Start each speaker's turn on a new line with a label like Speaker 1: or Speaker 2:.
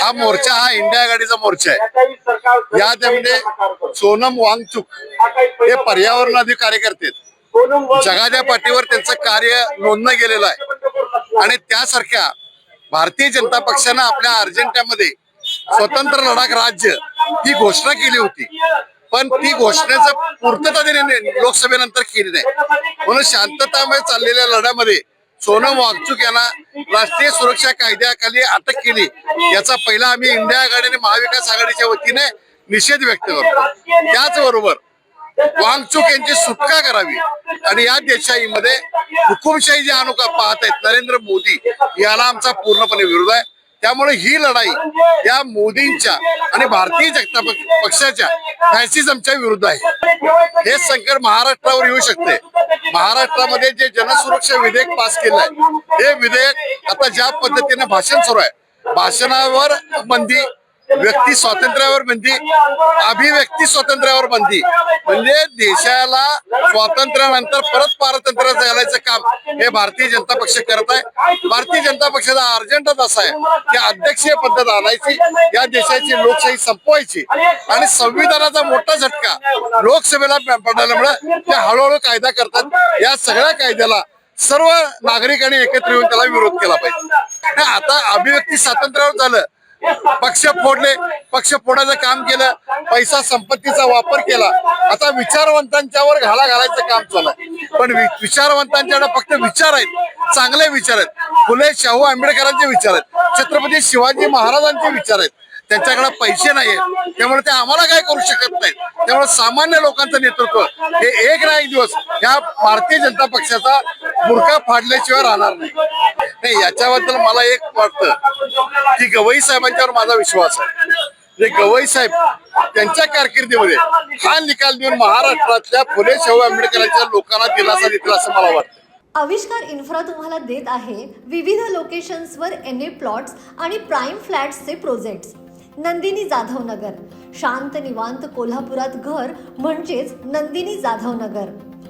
Speaker 1: हा मोर्चा हा इंडिया आघाडीचा मोर्चा आहे. या त्यामध्ये सोनम वांगचुक हे पर्यावरणाधी कार्यकर्ते जगाच्या पाठीवर त्यांचं कार्य नोंदणं गेलेलं आहे. आणि त्यासारख्या भारतीय जनता पक्षानं आपल्या अर्जेंटामध्ये स्वतंत्र लडाख राज्य ही घोषणा केली होती. पण ती घोषणेचं पूर्तता त्यांनी लोकसभेनंतर केली नाही. म्हणून शांततामय चाललेल्या लढ्यामध्ये सोनम वागचूक यांना राष्ट्रीय सुरक्षा कायद्याखाली अटक केली. याचा पहिला आम्ही इंडिया आघाडी आणि महाविकास आघाडीच्या वतीने निषेध व्यक्त करतो. त्याचबरोबर वांगचूक यांची सुटका करावी. आणि या देशाईमध्ये हुकुमशाही जी अनुका पाहत आहेत नरेंद्र मोदी याला आमचा पूर्णपणे विरोध आहे. त्यामुळे ही लढाई या मोदींच्या आणि भारतीय जनता पक्षाच्या फॅसिझमच्या विरुद्ध आहे. हे संकट महाराष्ट्रावर येऊ शकते. महाराष्ट्रामध्ये जे जनसुरक्षा विधेयक पास केलं आहे हे विधेयक आता ज्या पद्धतीने भाषण सुरू आहे भाषणावर बंदी व्यक्ती स्वातंत्र्यावर बंदी अभिव्यक्ती स्वातंत्र्यावर बंदी. म्हणजे देशाला स्वातंत्र्यानंतर परत पारतंत्र्य घालायचं काम हे भारतीय जनता पक्ष करत आहे. भारतीय जनता पक्षाचा अर्जंटच असा आहे की अध्यक्षीय पद्धत आणायची या देशाची लोकशाही संपवायची. आणि संविधानाचा मोठा झटका लोकसभेला पडल्यामुळे ते हळूहळू कायदा करतात. या सगळ्या कायद्याला सर्व नागरिकांनी एकत्र येऊन त्याला विरोध केला पाहिजे. आता अभिव्यक्ती स्वातंत्र्यावर झालं. पक्ष फोडले पक्ष फोडायचं काम केलं पैसा संपत्तीचा वापर केला. आता विचारवंतांच्यावर घाला घालायचं काम चाललं पण विचारवंतांच्याकडे फक्त विचार आहेत. चांगले विचार आहेत. फुले शाहू आंबेडकरांचे विचार आहेत. छत्रपती शिवाजी महाराजांचे विचार आहेत. त्यांच्याकडे पैसे नाही आहेत त्यामुळे ते आम्हाला काय करू शकत नाहीत. त्यामुळे सामान्य लोकांचं नेतृत्व हे एक ना एक दिवस. या भारतीय जनता पक्षाचा बुरखा फाडल्याशिवाय राहणार नाही. नाही याच्याबद्दल मला एक वाटतं की गवई साहेबांच्यावर माझा विश्वास आहे. म्हणजे गवई साहेब त्यांच्या कारकिर्दीमध्ये हा निकाल देऊन महाराष्ट्रातल्या फुले शाहू आंबेडकरांच्या लोकांना दिलासा देतील असं मला वाटतं.
Speaker 2: आविष्कार इन्फ्रा तुम्हाला देत आहे विविध लोकेशन्सवर एन ए प्लॉट्स आणि प्राईम फ्लॅट्सचे प्रोजेक्ट्स नंदिनी जाधव नगर शांत निवांत कोल्हापुरात घर म्हणजेच नंदिनी जाधव नगर